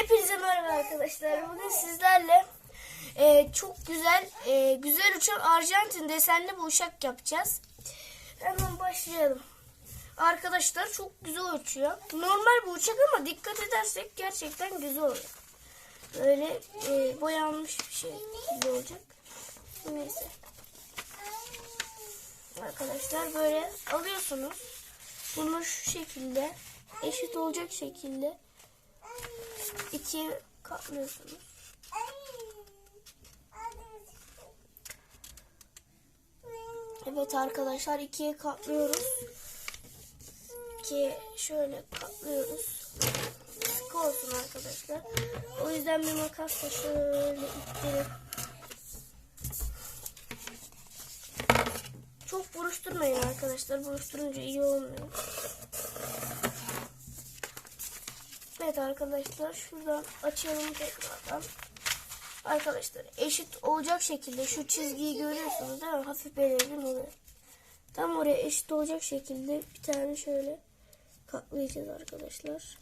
Hepinize merhaba arkadaşlar. Bugün sizlerle e, çok güzel e, güzel uçan Arjantin desenli bir uçak yapacağız. Hemen başlayalım. Arkadaşlar çok güzel uçuyor. Normal bir uçak ama dikkat edersek gerçekten güzel oluyor. Böyle e, boyanmış bir şey gibi olacak. Neyse. Arkadaşlar böyle alıyorsunuz. Bunu şu şekilde eşit olacak şekilde ikiye katlıyorsunuz. Evet arkadaşlar ikiye katlıyoruz. İkiye şöyle katlıyoruz. Sıkı olsun arkadaşlar. O yüzden bir makasla şöyle ittirip çok buruşturmayın arkadaşlar. Buruşturunca iyi olmuyor. Evet arkadaşlar şuradan açalım tekrardan. Arkadaşlar eşit olacak şekilde şu çizgiyi görüyorsunuz değil mi? Hafif belirgin oluyor. Tam oraya eşit olacak şekilde bir tane şöyle katlayacağız arkadaşlar.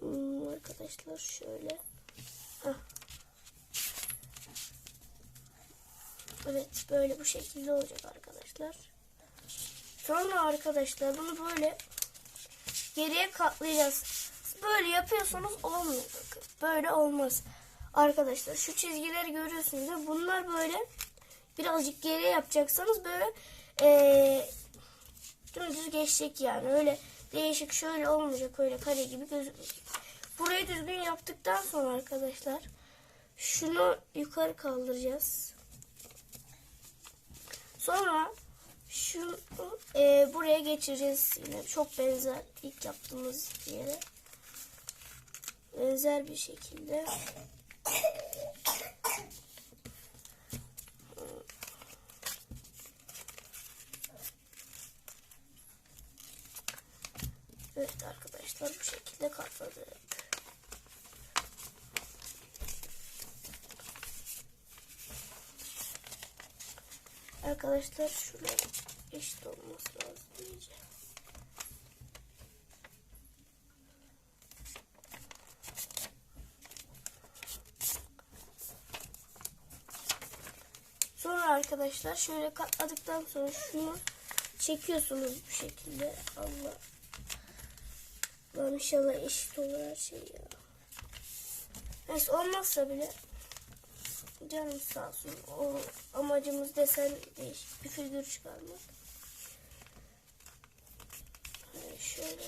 Hmm, arkadaşlar şöyle. Hah. Evet böyle bu şekilde olacak arkadaşlar. Sonra arkadaşlar bunu böyle geriye katlayacağız. Böyle yapıyorsanız olmuyor. Bakın. Böyle olmaz. Arkadaşlar şu çizgileri görüyorsunuz. mi? Bunlar böyle birazcık geriye yapacaksanız böyle ee, dümdüz geçecek yani. Öyle değişik şöyle olmayacak. Öyle kare gibi gözükmeyecek. Burayı düzgün yaptıktan sonra arkadaşlar şunu yukarı kaldıracağız. Sonra şu e, buraya geçireceğiz yine çok benzer ilk yaptığımız yere benzer bir şekilde Evet arkadaşlar bu şekilde katladık. Arkadaşlar şuraya eşit olması lazım iyice. Sonra arkadaşlar şöyle katladıktan sonra şunu çekiyorsunuz bu şekilde. Allah. Lan inşallah eşit olur her şey ya. Neyse olmazsa bile canım sağ olsun. O amacımız desen değişik bir figür çıkarmak. Ee, şöyle.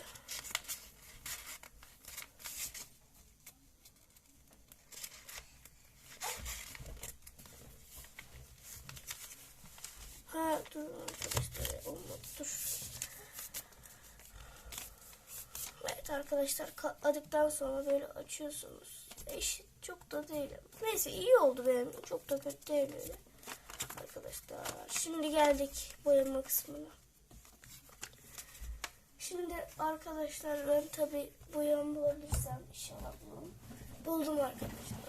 Ha dur arkadaşlar olmadı dur. Evet arkadaşlar katladıktan sonra böyle açıyorsunuz. Eşit çok da değil. Neyse iyi oldu benim. Çok da kötü değil öyle. Arkadaşlar şimdi geldik boyama kısmına. Şimdi arkadaşlar ben tabi boyamı bulabilirsem inşallah bulurum. Buldum arkadaşlar.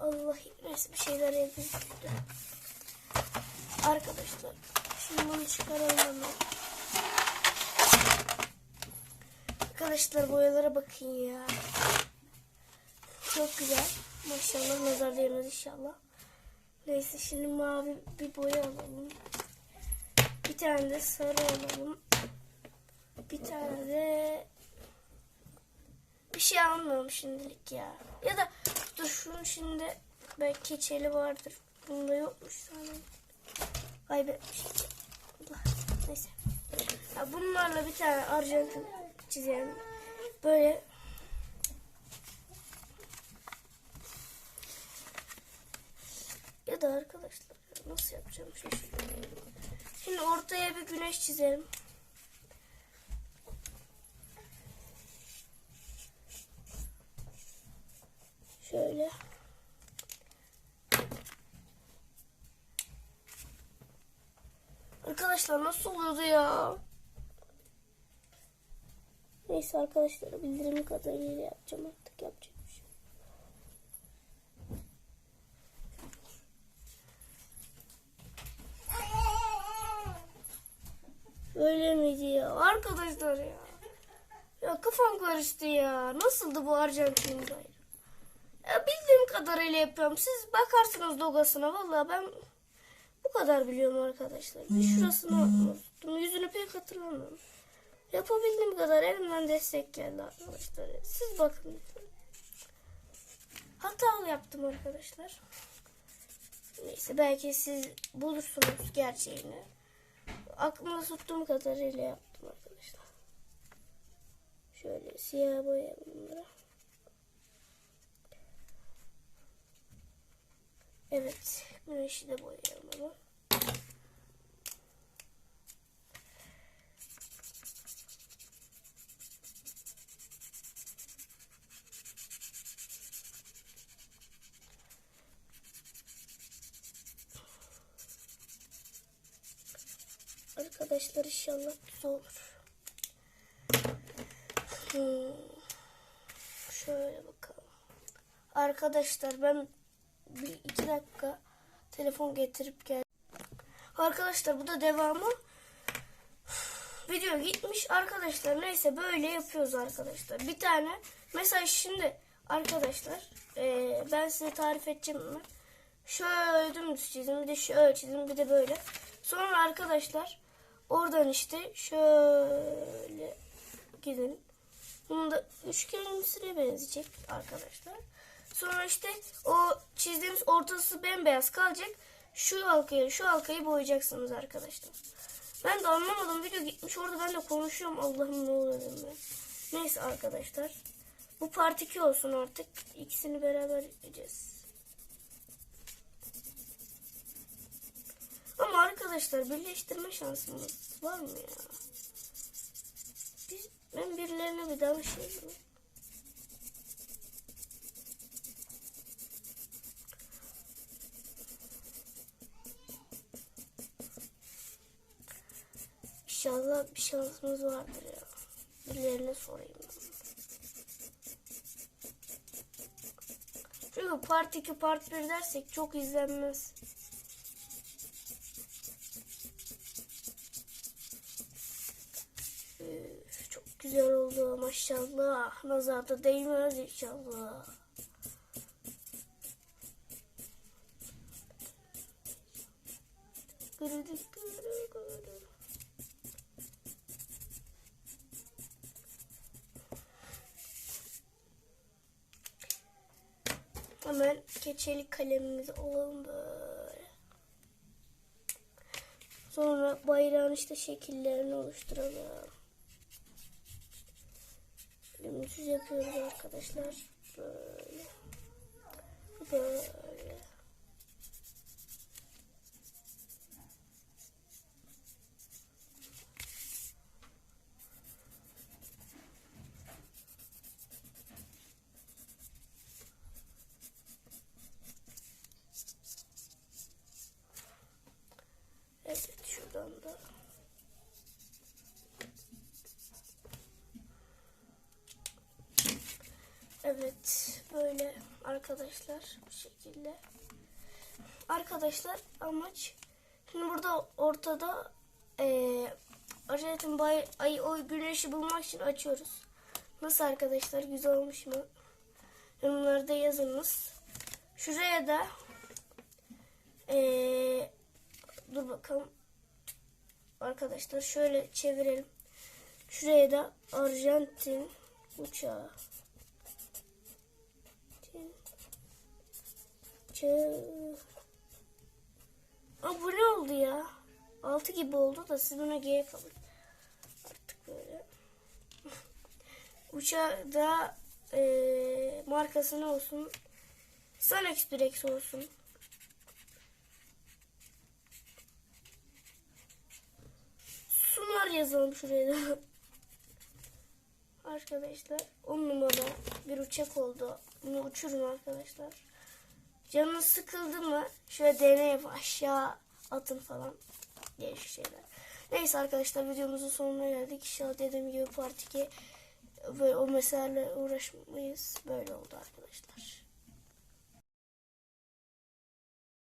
Allah neyse bir şeyler evde düştü. Arkadaşlar şimdi bunu çıkaralım. Arkadaşlar boyalara bakın ya. Çok güzel. Maşallah nazar değmez inşallah. Neyse şimdi mavi bir boya alalım. Bir tane de sarı alalım. Bir tane de bir şey almıyorum şimdilik ya. Ya da dur şunun şimdi belki keçeli vardır. Bunda yokmuş sanırım. Kaybetmişim. Allah. Neyse. Ya bunlarla bir tane Arjantin çizelim. Böyle Ya da arkadaşlar nasıl yapacağım şaşırıyorum. Şimdi ortaya bir güneş çizelim. Şöyle. Arkadaşlar nasıl oluyordu ya? Neyse arkadaşlara bildirim kadarıyla yapacağım artık yapacak bir şey. Böyle mi diyor arkadaşlar ya. Ya kafam karıştı ya. Nasıldı bu Arjantin gayrı? Ya bildiğim kadarıyla yapıyorum. Siz bakarsınız logasına. Valla ben bu kadar biliyorum arkadaşlar. Bir şurasını hmm. unuttum. Yüzünü pek hatırlamıyorum. Yapabildiğim kadar elimden destek geldi arkadaşlar. Siz bakın lütfen. Hatalı yaptım arkadaşlar. Neyse belki siz bulursunuz gerçeğini. Aklımda tuttuğum kadarıyla yaptım arkadaşlar. Şöyle siyah boyayalım bunları. Evet. Güneşi de boyayalım ama. Arkadaşlar inşallah güzel olur. Hmm. Şöyle bakalım. Arkadaşlar ben bir iki dakika telefon getirip gel. Arkadaşlar bu da devamı. Video gitmiş arkadaşlar. Neyse böyle yapıyoruz arkadaşlar. Bir tane mesela şimdi arkadaşlar eee, ben size tarif edeceğim hemen. Şöyle dümdüz çizdim bir de şöyle çizdim bir de böyle. Sonra arkadaşlar oradan işte şöyle gidin. Bunun da üçgenimsine benzeyecek arkadaşlar. Sonra işte o çizdiğimiz ortası bembeyaz kalacak. Şu halkayı, şu halkayı boyayacaksınız arkadaşlar. Ben de anlamadım. Video gitmiş orada ben de konuşuyorum. Allah'ım ne oluyor ben. Neyse arkadaşlar. Bu part 2 olsun artık. İkisini beraber yapacağız. Ama arkadaşlar birleştirme şansımız var mı ya? Biz, ben birilerine bir danışayım mı? İnşallah bir şansımız vardır ya. Birilerine sorayım. Çünkü part 2 part 1 dersek çok izlenmez. Çok güzel oldu maşallah. Nazarda değmez inşallah. Gırıdık gırı gırı. Hemen keçeli kalemimizi alalım böyle. Sonra bayrağın işte şekillerini oluşturalım. Dümdüz yapıyoruz arkadaşlar. Böyle. Böyle. Evet şuradan da. Evet böyle arkadaşlar bu şekilde. Arkadaşlar amaç şimdi burada ortada Arjantin bay ay o güneşi bulmak için açıyoruz. Nasıl arkadaşlar güzel olmuş mu? Yorumlarda yazınız. Şuraya da eee dur bakalım. Arkadaşlar şöyle çevirelim. Şuraya da Arjantin uçağı. Uçağı. Aa, bu ne oldu ya? 6 gibi oldu da siz buna G yapalım. Artık böyle. Uçağı da eee markası ne olsun? Sun Express olsun. Sunar yazalım şuraya da. Arkadaşlar 10 numara bir uçak oldu. Bunu uçurun arkadaşlar. Canınız sıkıldı mı şöyle deney aşağı atın falan. Değişik şeyler. Neyse arkadaşlar videomuzun sonuna geldik. İnşallah dediğim gibi part 2 böyle o meselelerle uğraşmayız. Böyle oldu arkadaşlar.